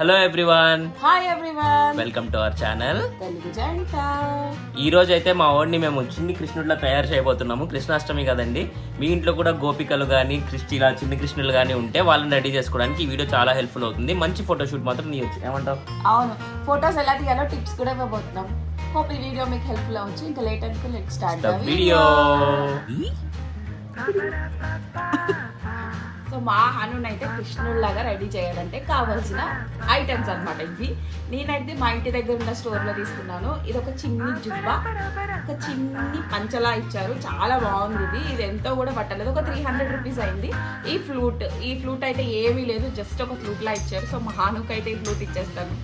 Hello everyone hi everyone welcome to our channel Telugu జంట. ఈ రోజు అయితే మా ఓడిని మేము చిన్ని కృష్ణుడిలా తయారు చేయబోతున్నాము. కృష్ణాష్టమి కదండి. మీ ఇంట్లో కూడా గోపికలు కానీ కృష్ణ ఇలా చిన్ని కృష్ణులు కానీ ఉంటే వాళ్ళని రెడీ చేసుకోవడానికి ఈ వీడియో చాలా హెల్ప్ఫుల్ అవుతుంది. మంచి ఫోటోషూట్ మాత్రం తీయచ్చు ఏమంటావు? అవును. ఫొటోస్ ఎలా తీయాలో టిప్స్ కూడా ఇవ్వబోతున్నాం. హోప్ ఈ వీడియో మీకు హెల్ప్ఫుల్ అవ్వచ్చు. ఇంకా లేట్ అనుకో let start the video so మా హనున్ అయితే కృష్ణుడిలాగా రెడీ చేయాలంటే కావాల్సిన ఐటమ్స్ అనమాట ఇవి. నేనైతే మా ఇంటి దగ్గర ఉన్న స్టోర్లో తీసుకున్నాను. ఇది ఒక చిన్ని జుబ్బ. ఒక చిన్ని పంచలా ఇచ్చారు. చాలా బాగుంది ఇది. ఇది ఎంతో కూడా పట్టలేదు. ఒక త్రీ హండ్రెడ్ రూపీస్ అయింది. ఈ ఫ్లూట్ ఈ ఫ్లూట్ అయితే ఏమీ లేదు. జస్ట్ ఒక ఫ్లూట్ లా ఇచ్చారు. సో మా హానుకైతే అయితే ఈ ఫ్లూట్ ఇచ్చేస్తాను.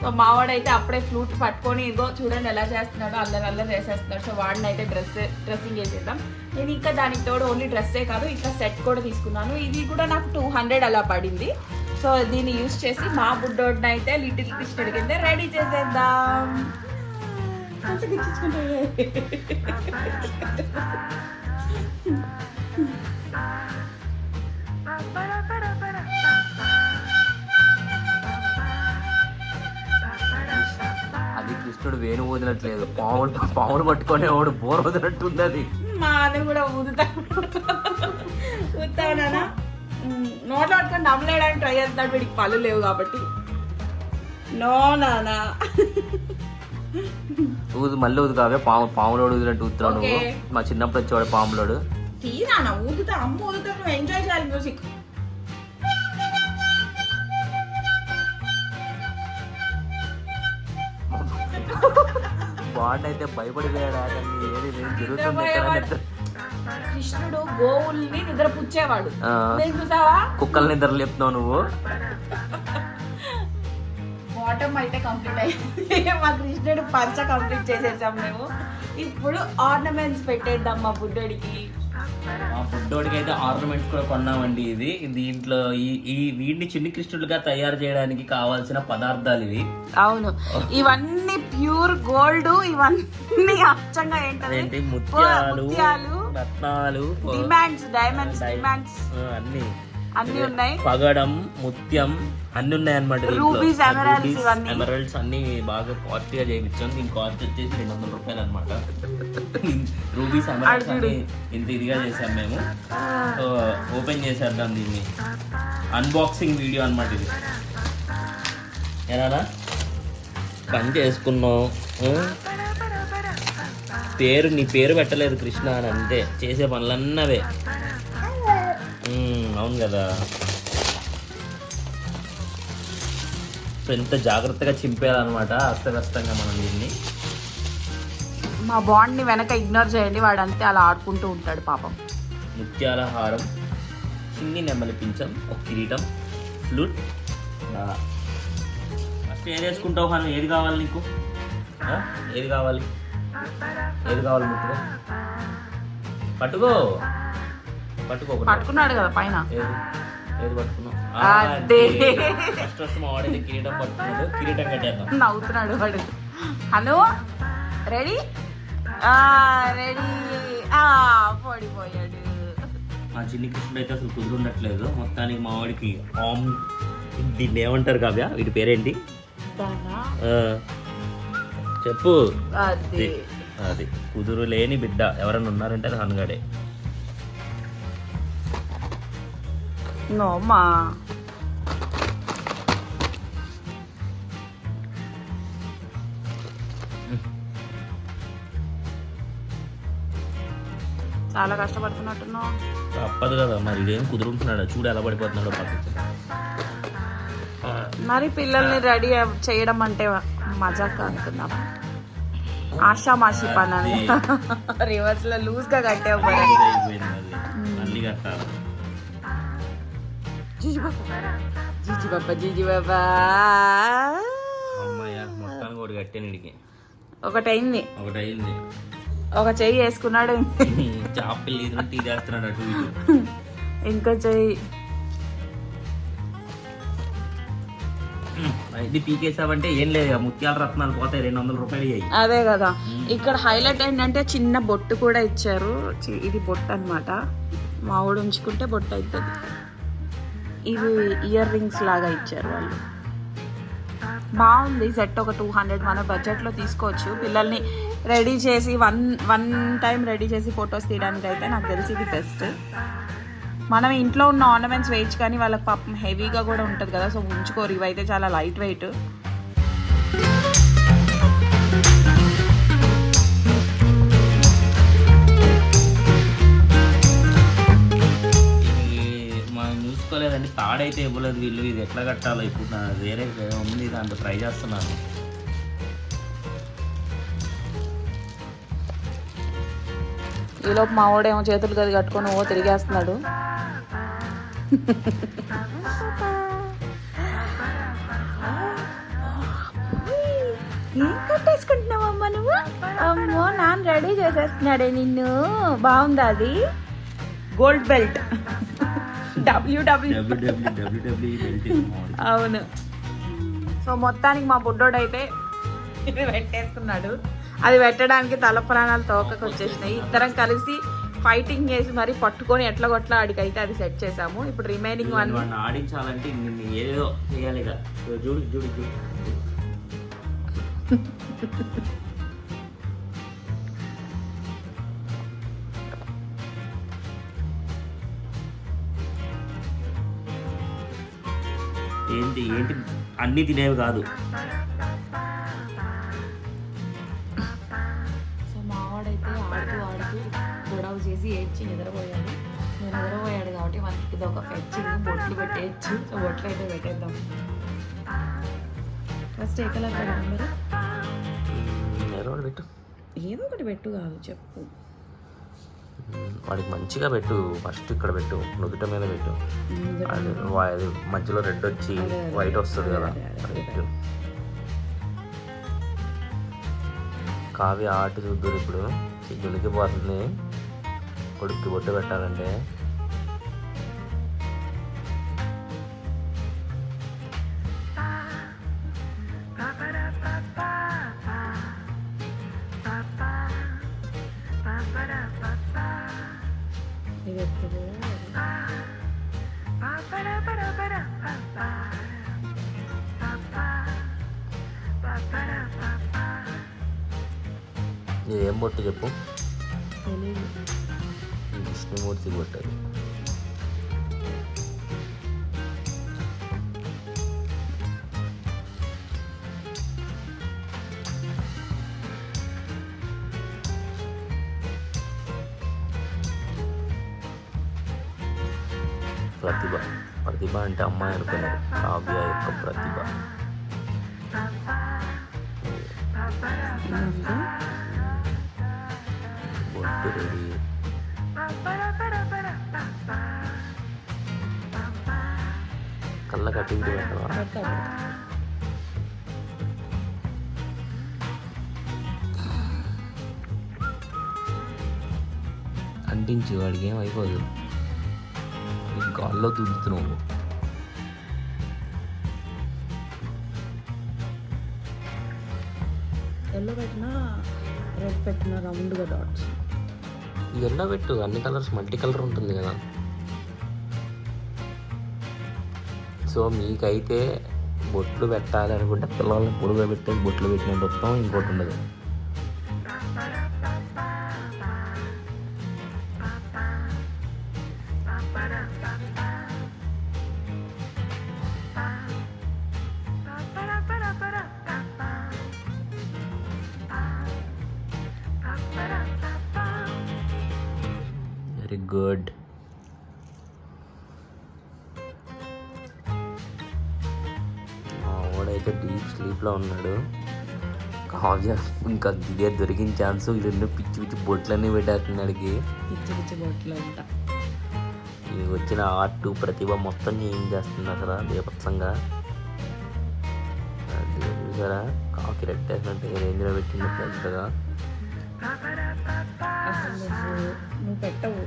సో మావాడైతే అప్పుడే ఫ్లూట్ పట్టుకొని ఏదో చూడండి ఎలా చేస్తున్నాడో అల్లరి అల్లరి చేసేస్తున్నాడు సో వాడిని అయితే డ్రెస్ డ్రెస్సింగ్ వేసేద్దాం. నేను ఇంకా దానికి తోడు ఓన్లీ డ్రెస్సే కాదు ఇంకా సెట్ కూడా తీసుకున్నాను. ఇది కూడా నాకు టూ హండ్రెడ్ అలా పడింది. సో దీన్ని యూస్ చేసి మా బుడ్డోడిని అయితే లిటిల్ కృష్ణుడి కింద రెడీ చేసేద్దాం. వేణు వదినట్లేదు. పాములు పాములు పట్టుకునే వాడు బోర్ వదినట్టుంది అది మా అన్న కూడా ఊదుతా నాన్న నోట్లో పట్టుకొని నమ్మలేడానికి ట్రై చేస్తాడు వీడికి పళ్ళు లేవు కాబట్టి. నో నానా. ఊదు మళ్ళీ ఊదు కావే పాము పాములోడు ఊదినట్టు ఊతున్నావు నువ్వు. మా చిన్నప్పుడు వచ్చేవాడు పాములోడు. తీ నాన్న ఊదుతా. అమ్మ ఊదుతా నువ్వు ఎంజాయ్ చేయాలి మ్యూజిక్ బాండ్ అయితే భయపడిపోయాడు. ఏది ఏం జరుగుతుంది. కృష్ణుడు గోవుల్ని నిద్రపుచ్చేవాడు. చూసావా? కుక్కల నిద్ర లేపుతున్నావు నువ్వు. బాటమ్ అయితే కంప్లీట్ అయింది మా కృష్ణుడు పంచ కంప్లీట్ చేసేసాం మేము. ఇప్పుడు ఆర్నమెంట్స్ పెట్టేద్దాం మా బుడ్డోడికి. బుడ్డోడికి అయితే ఆర్నమెంట్స్ కూడా కొన్నామండి ఇది. దీంట్లో ఈ ఈ వీడిని చిన్ని కృష్ణుడిగా తయారు చేయడానికి కావాల్సిన పదార్థాలు ఇవి. అవును. ఇవన్నీ ప్యూర్ గోల్డ్ ఇవన్నీ అచ్చంగా ఏంటది? ఏంటి ముత్యాలు రత్నాలు డిమాండ్స్ డైమండ్స్ డిమాండ్స్. అన్ని. అన్ని ఉన్నాయి. పగడం ముత్యం అన్ని ఉన్నాయి అనమాట ఇవన్నీ. ఎమరల్డ్స్ అన్ని బాగా కాస్ట్గా చేయించాం. దీని కాస్ట్ వచ్చేసి రెండు వందల రూపాయలు అనమాట రూబీస్ ఎమరల్డ్స్. అన్ని ఇంత ఇదిగా చేసాం మేము. సో ఓపెన్ చేసేద్దాం దీన్ని. అన్బాక్సింగ్ వీడియో అన్నమాట ఇది. ఏనా పని చేసుకున్నాం? పేరు నీ పేరు పెట్టలేదు కృష్ణ అని అంతే. చేసే పనులన్నవే అవును కదా. ఎంత జాగ్రత్తగా చింపేయాలన్నమాట అస్తవ్యస్తంగా మనం దీన్ని. మా బాండ్ని వెనక ఇగ్నోర్ చేయండి వాడు అంతే అలా ఆడుకుంటూ ఉంటాడు పాపం. ముత్యాల హారం చిన్ని నెమ్మలి పింఛం ఒక కిరీటం ఫ్లూట్. ఫస్ట్ ఏది వేసుకుంటావు మనం ఏది కావాలి నీకు? ఏది కావాలి? ఏది కావాలి ముట్టుకో పట్టుకో. పట్టుకో. పట్టుకున్నాడు కదా పైన? ఏది? అదే. ఫస్ట్ మా వాడైతే కిరీటం పట్టుకున్నాడు. కిరీటం కట్టేద్దాం. నవ్వుతున్నాడు వాడు. హలో? రెడీ? రెడీ. పడిపోయాడు. మా చిన్ని కృష్ణుడు అయితే అసలు కుదురుండట్లేదు. మొత్తానికి మా వాడికి ఆమ్ దీన్ని ఏమంటారు కావ్య. వీటి పేరేంటి? ఆ, చెప్పు. అది. కుదురు లేని బిడ్డ. ఎవరైనా ఉన్నారంటే అది హన్గాడే నోమా చాలా కష్టపడుతున్నట్టున్నావు. తప్పదు కదా మరి ఇదేం కుదురుంటున్నాడు? చూడు ఎలా పడిపోతున్నాడో మరి పిల్లల్ని రెడీ చేయడం అంటే మజాక్ అనుకున్నాం ఆషామాషి పని అని. రివర్స్ లో లూజ్గా అది. మళ్ళీ కట్టాలి. జీజీ బాబా జీజీ బాబా జీజీ బాబా మొత్తానికి ఒకటి కట్టాను ఇడికి. ఒకటైంది. ఒకటి అయింది ఒక చెయ్యి వేసుకున్నాడు. చాపిల్లి ఇది టీ చేస్తున్నాడు అటు ఇంకో చెయ్యి. ఇది పీకేసావంటే ఏం లేదు ముత్యాల రత్నాలు పోతాయి రెండు వందల రూపాయలు అయ్యాయి అదే కదా. ఇక్కడ హైలైట్ ఏంటంటే చిన్న బొట్టు కూడా ఇచ్చారు. ఇది బొట్టు అన్నమాట. మా ఊడు ఉంచుకుంటే బొట్టు అవుతుంది ఇవి ఇయర్ రింగ్స్ లాగా ఇచ్చారు వాళ్ళు. బాగుంది సెట్ ఒక టూ హండ్రెడ్ మన బడ్జెట్లో తీసుకోవచ్చు. పిల్లల్ని రెడీ చేసి వన్ వన్ టైం రెడీ చేసి ఫొటోస్ తీయడానికి అయితే నాకు తెలిసి ఇది బెస్ట్ మనం ఇంట్లో ఉన్న ఆర్నమెంట్స్ వేయచ్చు కానీ వాళ్ళకి పాపం హెవీగా కూడా ఉంటుంది కదా సో ఉంచుకోరు. ఇవైతే చాలా లైట్ వెయిట్ మనం చూసుకోలేదండి. తాడైతే ఇవ్వలేదు వీళ్ళు. ఇది ఎట్లా కట్టాలో ఇప్పుడు నా వేరే ఉంది దాంట్లో ట్రై చేస్తున్నాను. ఈలోపు మా వాడేమో చేతులు గది కట్టుకొని ఓ తిరిగేస్తున్నాడు. ఏం కట్టేసుకుంటున్నావమ్మా నువ్వు? అమ్మో నాన్న రెడీ చేసేస్తున్నాడే నిన్ను. బాగుందా అది? Gold belt. డబ్ల్యూడబ్ల్యూ డబ్ల్యూడబ్ల్యూడబ్ల్యూ అవును. సో మొత్తానికి మా బుడ్డోడు అయితే ఇది పెట్టేసుకున్నాడు అది పెట్టడానికి తల ప్రాణాలు తోకకు వచ్చేసినాయి ఇద్దరం కలిసి ఫైటింగ్ చేసి మరి పట్టుకొని ఎట్లా కొట్లా ఆడికైతే అది సెట్ చేసాము. ఇప్పుడు రిమైనింగ్ వన్ ఆడించాలంటే ఏదో చేయాలి చూడు చూడు చూడు ఏంటి ఏంటి? అన్ని తినేవి కాదు. సో మావాడైతే ఆడుతూ ఆడుతూ గొడవ చేసి ఏడ్చి నిద్రపోయాడు. నేను నిద్రపోయాడు కాబట్టి మనకి ఇది ఒక ఫెచ్చింగ్ బొట్లు పెట్టేయచ్చు. సో బొట్లు అయితే పెట్టేద్దాం. ఫస్ట్ ఏ కలర్ పెట్టు. ఏదో ఒకటి పెట్టు కాదు చెప్పు. వాడికి మంచిగా పెట్టు ఫస్ట్ ఇక్కడ పెట్టు నుదుట మీద పెట్టు. అది అది మధ్యలో రెడ్ వచ్చి. వైట్ వస్తుంది కదా. పెట్టు కావ్య ఆట చూద్దరు ఇప్పుడు. దునికి పోతుంది. కొడుక్కి బొట్టు పెట్టాలంటే. ఏం బొట్టు చెప్పు? విష్ణుమూర్తి బొట్టు అది. ప్రతిభ. ప్రతిభ అంటే అమ్మాయి అనుకున్నారు కావ్య యొక్క ప్రతిభ. రెడీ కళ్ళ పెట్టవా అంటించి వాడికి ఏం అయిపోదు. గాల్లో దుద్దుతున్నావు ఎల్లో పెట్టినా రెడ్ పెట్టిన రౌండ్గా డాట్స్ ఎల్లో పెట్టు అన్ని కలర్స్ మల్టీ కలర్ ఉంటుంది కదా. సో మీకైతే బొట్లు పెట్టాలి అనుకుంటే పిల్లల్ని పొడుగు పెట్టి బొట్లు పెట్టినట్టు వస్తాం ఇంకోటి ఉండదు. వెరీ గుడ్ మా వాడైతే డీప్ స్లీప్లో ఉన్నాడు. కావ్య ఇంకా దిగే దొరికిన ఛాన్స్ రెండు పిచ్చి పిచ్చి బొట్లన్నీ పెట్టేస్తున్నాడికి పిచ్చి పిచ్చి బొట్లు అంట ఇది వచ్చిన ఆర్ట్ ప్రతిభ మొత్తం ఏం చేస్తుంది అసలు బీభత్సంగా అది చూసారా? కాకి రెట్టేసినట్టు ఏ రేంజ్లో పెట్టింది పెద్దగా నువ్వు పెట్టవు.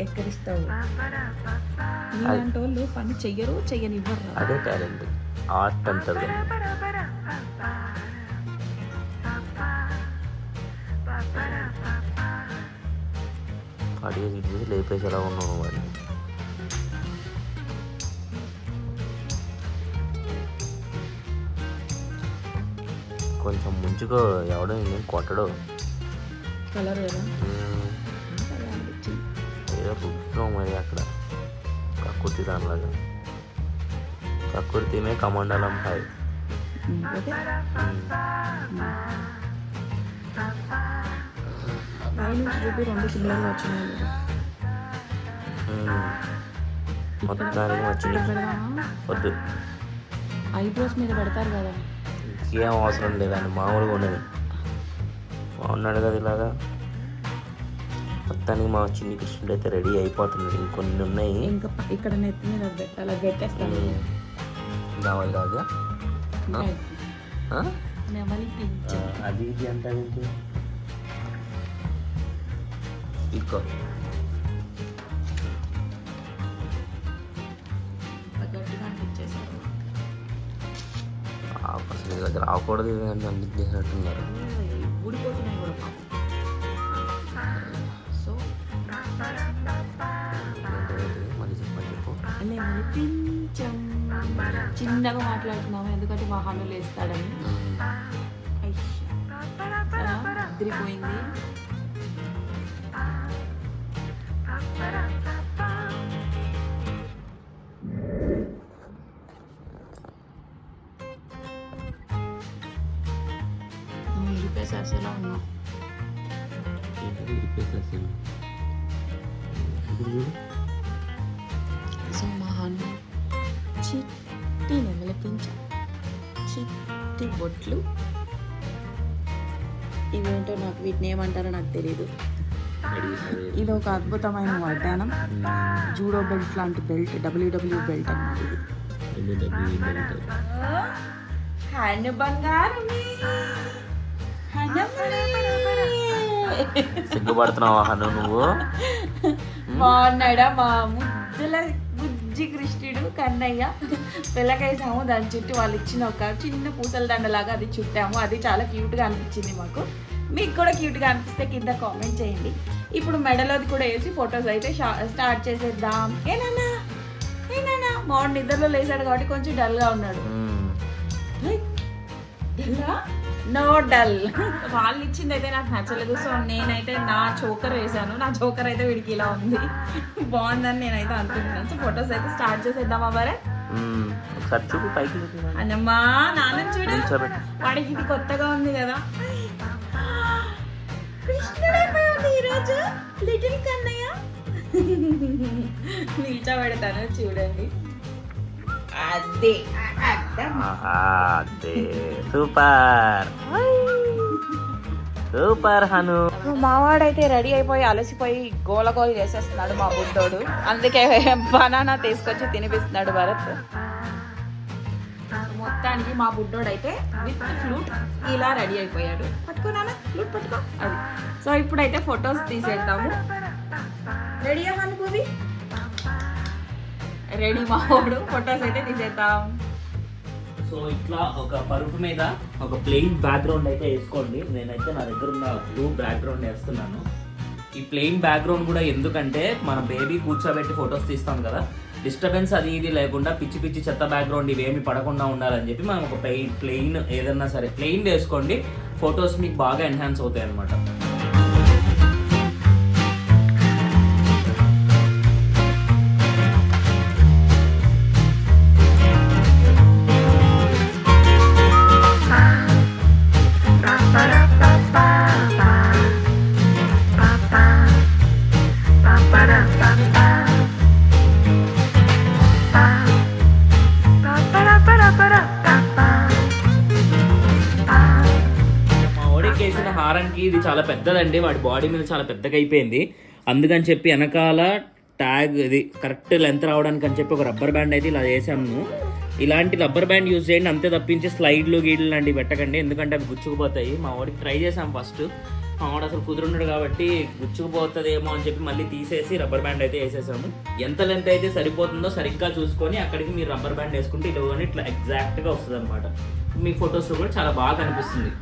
ఎక్కడిస్తావు నీలాంటి వాళ్ళు పని చెయ్యరు చెయ్యనివ్వరు. అదే టాలెంట్ ఆర్ట్ అంటారు దాన్ని. అడిగేసి ఇడిగేసి లేపేసేలా ఉన్నావు వాడిని కొంచెం ముంచుకో. ఎవడో నేను కొట్టడు. కలర్ కదా? రుద్రం మరి అక్కడ. కక్కుర్తి దానిలాగా కక్కుర్తిమే కమండలం కదా. మొత్తానికి వచ్చింది. వద్దు. ఐబ్రోస్ మీద పెడతారు కదా. ఇంకేం అవసరం లేదండి మామూలుగా ఉండదు బాగున్నాడు కదా ఇలాగా. మొత్తానికి మా చిన్ని కృష్ణుడు అయితే రెడీ అయిపోతున్నాడు. ఇంకొన్ని ఉన్నాయి. ఇంకా ఇక్కడ నెత్తి మీద పెట్టాలి పెట్టేస్తాను కావాలి కాదు. అది ఇది అంటే ఏంటి? ఇక్కో గట్టిగా అనిపించేసారు అసలు ఇది దగ్గర రాకూడదు ఇది అని అందించేసినట్టున్నారు ఊడిపోతున్నాయి నెమలి పింఛం చిన్నగా మాట్లాడుతున్నాము ఎందుకంటే మా హాను లేస్తాడని మ్మ్. అదిరిపోయింది ఇరిపేసేలా ఉన్నాం ఏంటది రిపేర్ అసలు ఇప్పుడు చూడు సో మా హాను చిట్టి నెమలి పింఛం చిట్టి బొట్లు. ఇవేంటో నాకు వీటిని ఏమంటారో నాకు తెలియదు ఇది ఒక అద్భుతమైన వడ్డానం జూడో బెల్ట్ లాంటి బెల్ట్ డబ్ల్యూడబ్ల్యూ బెల్ట్ అన్నమాట ఇది. హ్యాండ్ బంగారం సిగ్గుపడుతున్నావా హను నువ్వు? బాగున్నాడా మా ముద్దుల బుజ్జి కృష్ణుడు కన్నయ్య పిల్లకేసాము దాని చుట్టూ వాళ్ళు ఇచ్చిన ఒక చిన్న పూసల దండలాగా అది చుట్టాము. అది చాలా క్యూట్గా అనిపించింది మాకు. మీకు కూడా క్యూట్గా అనిపిస్తే కింద కామెంట్ చేయండి. ఇప్పుడు మెడలోది కూడా వేసి ఫొటోస్ అయితే స్టార్ట్ చేసేద్దాం. ఏనానా ఏనానా మార్నింగ్ నిద్రలో లేచాడు కాబట్టి కొంచెం డల్గా ఉన్నాడు. డల్లా నో డల్. వాళ్ళు ఇచ్చింది అయితే నాకు నచ్చలేదు. సో నేనైతే నా చోకర్ వేసాను నా చోకర్ అయితే వీడికి ఇలా ఉంది. బాగుందని నేనైతే అనుకుంటున్నాను. సో ఫొటోస్ అయితే స్టార్ట్ చేసేద్దామా మరే? మ్మ్. ఒకసారి చూపు పైకి చూపు. అన్నమ్మా నాన్న చూడు. వాడికి ఇది కొత్తగా ఉంది కదా. కృష్ణుడైపోయింది ఈరోజు. లిటిల్ కన్నయ్య. నిల్చోబెడతాను చూడండి. అదే అదే. సూపర్. సూపర్ హను. మావాడైతే రెడీ అయిపోయి అలసిపోయి గోల గోల చేసేస్తున్నాడు మా బుడ్డోడు. అందుకే బనానా తీసుకొచ్చి తినిపిస్తున్నాడు భరత్. మొత్తానికి మా బుడ్డోడు అయితే విత్ ఫ్లూట్ ఇలా రెడీ అయిపోయాడు. పట్టుకున్నానా ఫ్లూట్ పట్టుకో. అది. సో ఇప్పుడైతే ఫొటోస్ తీసేద్దాము. రెడీ అవ్వాలి రెడీ మావాడు ఫొటోస్ అయితే తీసేద్దాం. సో ఇట్లా ఒక పరుపు మీద ఒక ప్లెయిన్ బ్యాక్గ్రౌండ్ అయితే వేసుకోండి. నేనైతే నా దగ్గర ఉన్న బ్లూ బ్యాక్గ్రౌండ్ వేస్తున్నాను. ఈ ప్లెయిన్ బ్యాక్గ్రౌండ్ కూడా ఎందుకంటే మన బేబీ కూర్చోబెట్టి ఫొటోస్ తీస్తాం కదా. డిస్టర్బెన్స్ అది ఇది లేకుండా పిచ్చి పిచ్చి చెత్త బ్యాక్గ్రౌండ్ ఇవేమి పడకుండా ఉండాలని చెప్పి మనం ఒక ప్లెయిన్ ప్లెయిన్ ఏదన్నా సరే ప్లెయిన్ వేసుకోండి. ఫొటోస్ మీకు బాగా ఎన్హాన్స్ అవుతాయి అనమాట చాలా పెద్దదండి. వాడి బాడీ మీద చాలా పెద్దగా అయిపోయింది. అందుకని చెప్పి వెనకాల ట్యాగ్ ఇది కరెక్ట్ లెంత్ రావడానికి అని చెప్పి ఒక రబ్బర్ బ్యాండ్ అయితే ఇలా వేసాము. ఇలాంటి రబ్బర్ బ్యాండ్ యూజ్ చేయండి. అంతే తప్పించి స్లైడ్లు గీడ్లు లాంటివి పెట్టకండి. ఎందుకంటే అవి గుచ్చుకుపోతాయి. మా వాడికి ట్రై చేసాం ఫస్ట్. మా వాడు అసలు కుదురున్నాడు కాబట్టి గుచ్చుకుపోతుందేమో అని చెప్పి మళ్ళీ తీసేసి రబ్బర్ బ్యాండ్ అయితే వేసేసాము. ఎంత లెంత్ అయితే సరిపోతుందో సరిగ్గా చూసుకొని అక్కడికి మీరు రబ్బర్ బ్యాండ్ వేసుకుంటే ఇటు ఇట్లా ఎగ్జాక్ట్గా వస్తుంది అనమాట మీ ఫొటోస్లో కూడా చాలా బాగా కనిపిస్తుంది.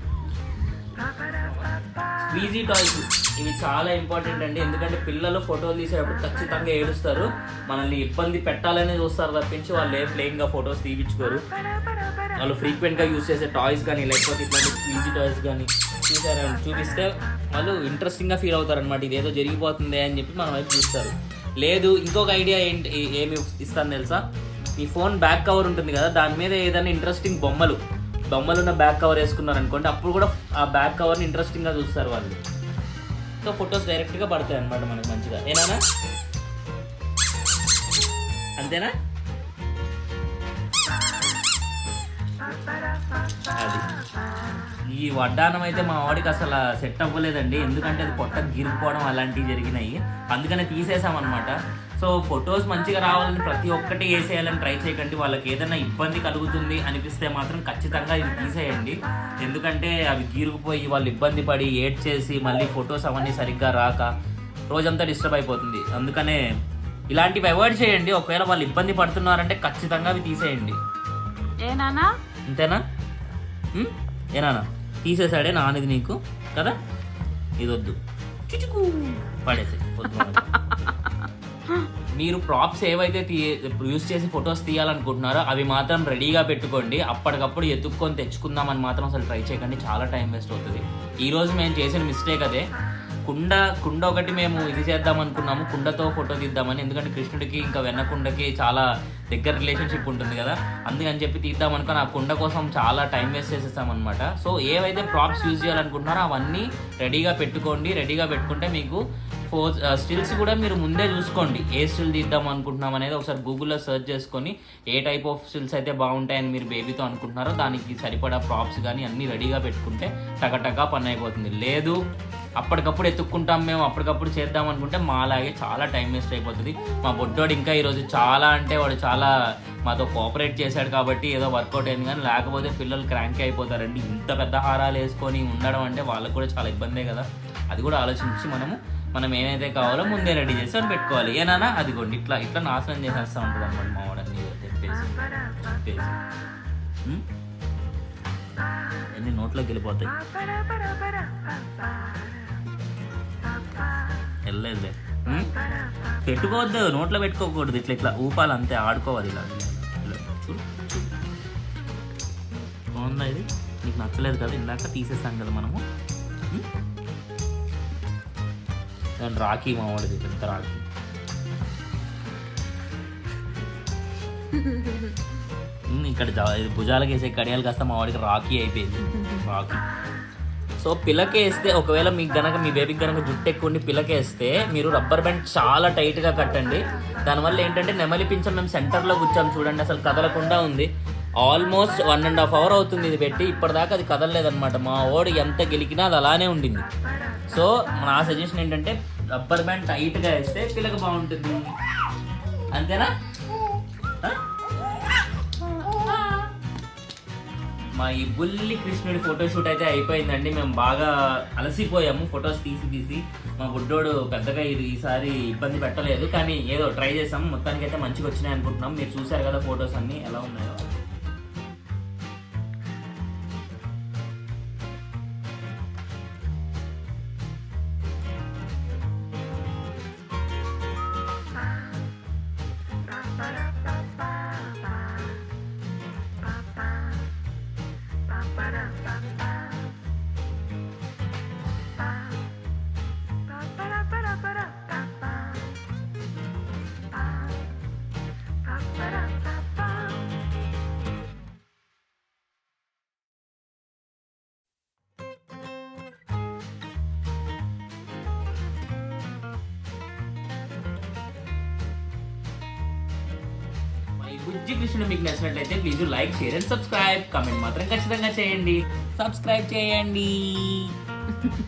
ఈజీ టాయ్స్ ఇవి చాలా ఇంపార్టెంట్ అండి. ఎందుకంటే పిల్లలు ఫోటోలు తీసేటప్పుడు ఖచ్చితంగా ఏడుస్తారు. మనల్ని ఇబ్బంది పెట్టాలని చూస్తారు తప్పించి వాళ్ళు ఏ ప్లేయింగ్గా ఫొటోస్ తీపించుకోరు వాళ్ళు ఫ్రీక్వెంట్గా యూస్ చేసే టాయ్స్ కానీ లేకపోతే ఇట్లాంటి ఈజీ టాయ్స్ కానీ చూసారని చూపిస్తే వాళ్ళు ఇంట్రెస్టింగ్గా ఫీల్ అవుతారు అనమాట ఇదేదో జరిగిపోతుంది అని చెప్పి మన వైపు చూస్తారు. లేదు ఇంకొక ఐడియా ఏంటి ఏమి ఇస్తాను తెలుసా? మీ ఫోన్ బ్యాక్ కవర్ ఉంటుంది కదా దాని మీద ఏదైనా ఇంట్రెస్టింగ్ బొమ్మలు. బొమ్మలు ఉన్న బ్యాక్ కవర్ వేసుకున్నారు అనుకోండి అప్పుడు కూడా ఆ బ్యాక్ కవర్ని ఇంట్రెస్టింగ్గా చూస్తారు వాళ్ళు. సో ఫొటోస్ డైరెక్ట్గా పడతాయి అనమాట మనకు మంచిగా. ఏనా అంతేనా? అది. ఈ వడ్డానం అయితే మా వాడికి అసలు సెట్ అవ్వలేదండి. ఎందుకంటే అది పొట్ట గిరిపోవడం అలాంటివి జరిగినాయి. అందుకనే తీసేసామన్నమాట. సో ఫొటోస్ మంచిగా రావాలని ప్రతి ఒక్కటి వేసేయాలని ట్రై చేయకండి. వాళ్ళకి ఏదైనా ఇబ్బంది కలుగుతుంది అనిపిస్తే మాత్రం ఖచ్చితంగా ఇది తీసేయండి. ఎందుకంటే అవి గీరుకుపోయి వాళ్ళు ఇబ్బంది పడి ఏడ్ చేసి మళ్ళీ ఫొటోస్ అవన్నీ సరిగ్గా రాక రోజంతా డిస్టర్బ్ అయిపోతుంది. అందుకనే ఇలాంటివి అవాయిడ్ చేయండి. ఒకవేళ వాళ్ళు ఇబ్బంది పడుతున్నారంటే ఖచ్చితంగా అవి తీసేయండి. ఏ నానా అంతేనా? ఏనానా తీసేసాడే నానిది నీకు కదా? ఇది వద్దు చిచుకు పడేసి మీరు ప్రాప్స్ ఏవైతే తీ యూస్ చేసి ఫొటోస్ తీయాలనుకుంటున్నారో అవి మాత్రం రెడీగా పెట్టుకోండి. అప్పటికప్పుడు ఎత్తుక్కొని తెచ్చుకుందామని మాత్రం అసలు ట్రై చేయకండి. చాలా టైం వేస్ట్ అవుతుంది. ఈరోజు మేము చేసిన మిస్టేక్ అదే. కుండ కుండ ఒకటి మేము ఇది చేద్దాం అనుకున్నాము. కుండతో ఫోటో తీద్దామని. ఎందుకంటే కృష్ణుడికి ఇంకా వెన్నకుండకి చాలా దగ్గర రిలేషన్షిప్ ఉంటుంది కదా. అందుకని చెప్పి తీద్దాం అనుకుని ఆ కుండ కోసం చాలా టైం వేస్ట్ చేసేసాం అనమాట సో ఏవైతే ప్రాప్స్ యూజ్ చేయాలనుకుంటున్నారో అవన్నీ రెడీగా పెట్టుకోండి. రెడీగా పెట్టుకుంటే మీకు ఫోర్ స్టిల్స్ కూడా మీరు ముందే చూసుకోండి. ఏ స్టిల్ తీద్దాం అనుకుంటున్నాం అనేది ఒకసారి గూగుల్లో సెర్చ్ చేసుకొని ఏ టైప్ ఆఫ్ స్టిల్స్ అయితే బాగుంటాయని మీరు బేబీతో అనుకుంటున్నారో దానికి సరిపడా ప్రాప్స్ కానీ అన్నీ రెడీగా పెట్టుకుంటే టకటకా పని అయిపోతుంది. లేదు అప్పటికప్పుడు ఎత్తుక్కుంటాం మేము అప్పటికప్పుడు చేద్దాం అనుకుంటే మా అలాగే చాలా టైం వేస్ట్ అయిపోతుంది. మా బొడ్డోడు ఇంకా ఈరోజు చాలా అంటే వాడు చాలా మాతో కోఆపరేట్ చేశాడు కాబట్టి ఏదో వర్కౌట్ అయింది కానీ లేకపోతే పిల్లలు క్రాంకీ అయిపోతారండి. ఇంత పెద్ద హారాలు వేసుకొని ఉండడం అంటే వాళ్ళకు కూడా చాలా ఇబ్బందే కదా. అది కూడా ఆలోచించి మనము మనం ఏమైతే కావాలో ముందే రెడీ చేసి అని పెట్టుకోవాలి. ఏనానా అదిగోండి ఇట్లా ఇట్లా నాశనం చేసేస్తూ ఉంటుంది అనమాట మా వాడని తెప్పేసి చెప్పేసి. ఎన్ని నోట్లోకి వెళ్ళిపోతాయి? వెళ్ళలేదు పెట్టుకోవద్దు నోట్లో పెట్టుకోకూడదు. ఇట్లా ఇట్లా ఊపాలి అంతే ఆడుకోవాలి ఇలా. బాగుందా ఇది? నీకు నచ్చలేదు కదా? ఇందాక తీసేసాం కదా మనము. దాని రాఖీ మా వాడిది పెద్ద రాఖీ. ఇక్కడ ఇది భుజాలకు వేసే కడియాలు కాస్త మా వాడికి రాఖీ అయిపోయింది. రాఖీ. సో పిల్లకేస్తే ఒకవేళ మీకు గనక మీ బేబీకి గనక జుట్టు ఎక్కువ ఉండి పిల్లకేస్తే మీరు రబ్బర్ బ్యాండ్ చాలా టైట్గా కట్టండి. దానివల్ల ఏంటంటే నెమలి పించం మేము సెంటర్లో కూర్చోం చూడండి అసలు కదలకుండా ఉంది. Almost one and half hour అవుతుంది ఇది పెట్టి ఇప్పటిదాకా అది కదలలేదనమాట మా ఓడి ఎంత గెలికినా అది అలానే ఉండింది. సో నా సజెషన్ ఏంటంటే రబ్బర్ బ్యాండ్ టైట్గా వేస్తే పిల్లకి బాగుంటుంది. అంతేనా? మా ఈ బుల్లి కృష్ణుడి ఫోటోషూట్ అయితే అయిపోయిందండి. మేము బాగా అలసిపోయాము ఫొటోస్ తీసి తీసి. మా బుడ్డోడు పెద్దగా ఇది ఈసారి ఇబ్బంది పెట్టలేదు కానీ ఏదో ట్రై చేసాము. మొత్తానికి అయితే మంచిగా వచ్చినాయి అనుకుంటున్నాం. మీరు చూసారు కదా ఫొటోస్ అన్నీ ఎలా ఉన్నాయో. మా ఈ మీకు నచ్చినట్లయితే please like share and subscribe comment మాత్రం ఖచ్చితంగా చేయండి. సబ్స్క్రైబ్ చేయండి.